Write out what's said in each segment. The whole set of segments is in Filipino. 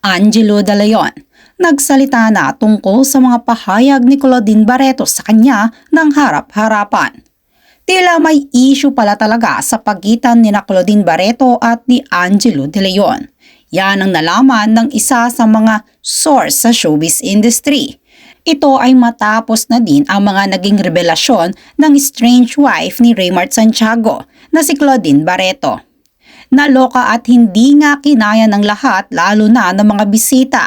Angelo De Leon, nagsalita na tungkol sa mga pahayag ni Claudine Barreto sa kanya ng harap-harapan. Tila may issue pala talaga sa pagitan ni na Claudine Barreto at ni Angelo De Leon. Yan ang nalaman ng isa sa mga source sa showbiz industry. Ito ay matapos na din ang mga naging revelasyon ng strange wife ni Raymart Santiago na si Claudine Barreto. Naloka at hindi nga kinaya ng lahat lalo na ng mga bisita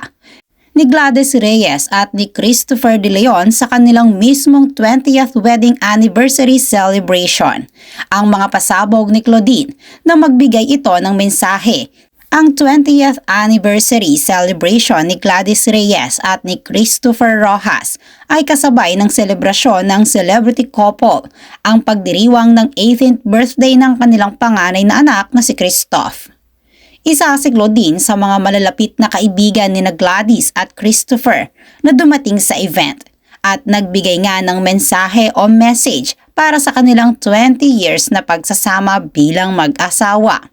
ni Gladys Reyes at ni Christopher De Leon sa kanilang mismong 20th wedding anniversary celebration. Ang mga pasabog ni Claudine na magbigay ito ng mensahe ang 20th anniversary celebration ni Gladys Reyes at ni Christopher Rojas ay kasabay ng selebrasyon ng celebrity couple, ang pagdiriwang ng 18th birthday ng kanilang panganay na anak na si Christoph. Isa si Claudine sa mga malalapit na kaibigan ni na Gladys at Christopher na dumating sa event at nagbigay nga ng mensahe o message para sa kanilang 20 years na pagsasama bilang mag-asawa.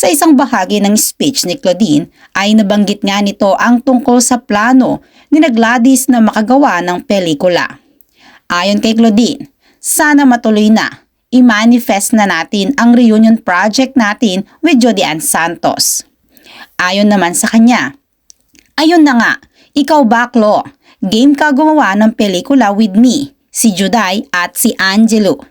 Sa isang bahagi ng speech ni Claudine ay nabanggit nga nito ang tungkol sa plano ni na Gladys na makagawa ng pelikula. Ayon kay Claudine, sana matuloy na. I-manifest na natin ang reunion project natin with Jody Ann Santos. Ayon naman sa kanya, Ayun na nga, ikaw baklo, game ka gumawa ng pelikula with me, si Juday at si Angelo.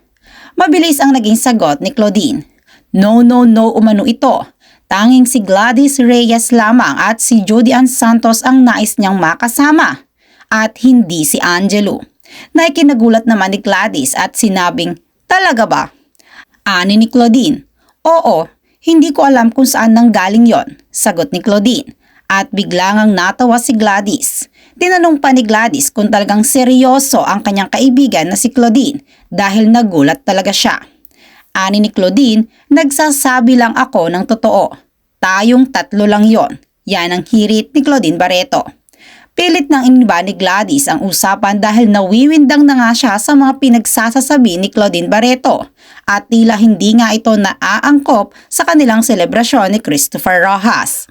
Mabilis ang naging sagot ni Claudine. No, no, no umano ito. Tanging si Gladys Reyes lamang at si Jody Ann Santos ang nais niyang makasama at hindi si Angelo. Naikinagulat naman ni Gladys at sinabing, Talaga ba? Ani ni Claudine, Oo, hindi ko alam kung saan nanggaling yon, sagot ni Claudine. At biglang ang natawa si Gladys. Tinanong pa ni Gladys kung talagang seryoso ang kanyang kaibigan na si Claudine dahil nagulat talaga siya. Ani ni Claudine, nagsasabi lang ako ng totoo. Tayong tatlo lang yon. Yan ang hirit ni Claudine Barreto. Pilit nang iniba ni Gladys ang usapan dahil nawiwindang na nga siya sa mga pinagsasasabi ni Claudine Barreto at tila hindi nga ito naaangkop sa kanilang selebrasyon ni Christopher Rojas.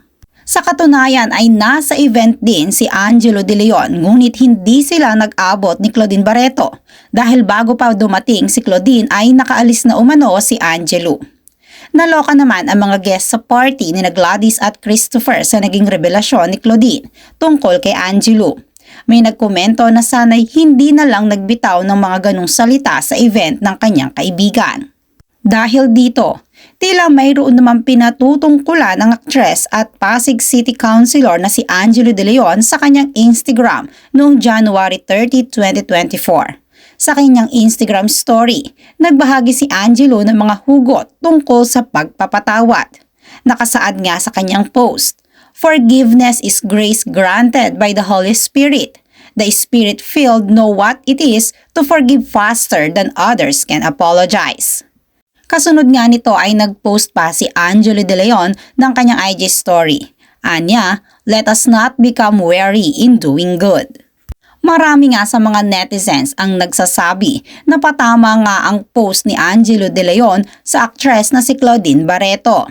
Sa katunayan ay nasa event din si Angelo De Leon ngunit hindi sila nag-abot ni Claudine Barreto dahil bago pa dumating si Claudine ay nakaalis na umano si Angelo. Naloka naman ang mga guest sa party ni Gladys at Christopher sa naging revelasyon ni Claudine tungkol kay Angelo. May nagkomento na sana'y hindi na lang nagbitaw ng mga ganong salita sa event ng kanyang kaibigan. Dahil dito, tila mayroon naman pinatutungkulan ng aktres at Pasig City Councilor na si Angelo De Leon sa kanyang Instagram noong January 30, 2024. Sa kanyang Instagram story, nagbahagi si Angelo ng mga hugot tungkol sa pagpapatawad. Nakasaad nga sa kanyang post, Forgiveness is grace granted by the Holy Spirit. The Spirit-filled know what it is to forgive faster than others can apologize. Kasunod nga nito ay nag-post pa si Angelo De Leon ng kanyang IG story. Anya, let us not become weary in doing good. Marami nga sa mga netizens ang nagsasabi na patama nga ang post ni Angelo De Leon sa actress na si Claudine Barreto.